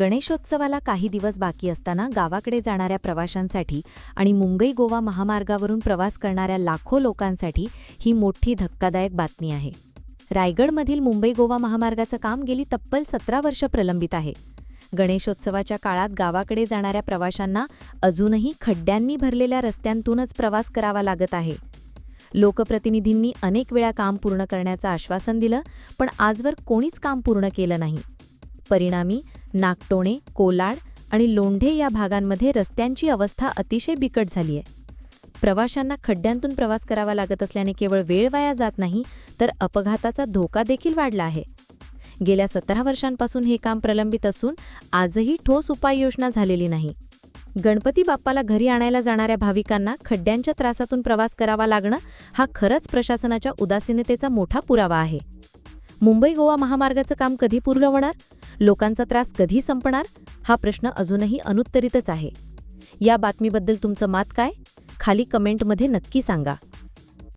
गणेशोत्सवाला काही दिवस बाकी असताना गावाकडे जाणाऱ्या प्रवाशांसाठी आणि मुंबई गोवा महामार्गावरून प्रवास करणाऱ्या लाखो लोकांसाठी ही मोठी धक्कादायक बातमी आहे. रायगडमधील मुंबई गोवा महामार्गाचं काम गेली तब्बल सतरा वर्ष प्रलंबित आहे. गणेशोत्सवाच्या काळात गावाकडे जाणाऱ्या प्रवाशांना अजूनही खड्ड्यांनी भरलेल्या रस्त्यांतूनच प्रवास करावा लागत आहे. लोकप्रतिनिधींनी अनेक वेळा काम पूर्ण करण्याचं आश्वासन दिलं पण आजवर कोणीच काम पूर्ण केलं नाही. परिणामी नागटोणे कोलाड आणि लोंढे या भागांमध्ये रस्त्यांची अवस्था अतिशय बिकट झाली आहे प्रवाशांना खड्ड्यांतून प्रवास करावा लागत असल्याने केवळ वेळ वाया जात नाही तर अपघाताचा धोका देखील वाढला आहे. गेल्या सतरा वर्षांपासून हे काम प्रलंबित असून आजही ठोस उपाययोजना झालेली नाही. गणपती बाप्पाला घरी आणायला जाणाऱ्या भाविकांना खड्ड्यांच्या त्रासातून प्रवास करावा लागणं हा खरंच प्रशासनाच्या उदासीनतेचा मोठा पुरावा आहे. मुंबई गोवा महामार्गाचं काम कधी पूर्ण होणार? लोकांचा त्रास कधी संपणार? हा प्रश्न अजूनही अनुत्तरितच आहे. या बातमीबद्दल तुमचं मत काय? खाली कमेंटमध्ये नक्की सांगा.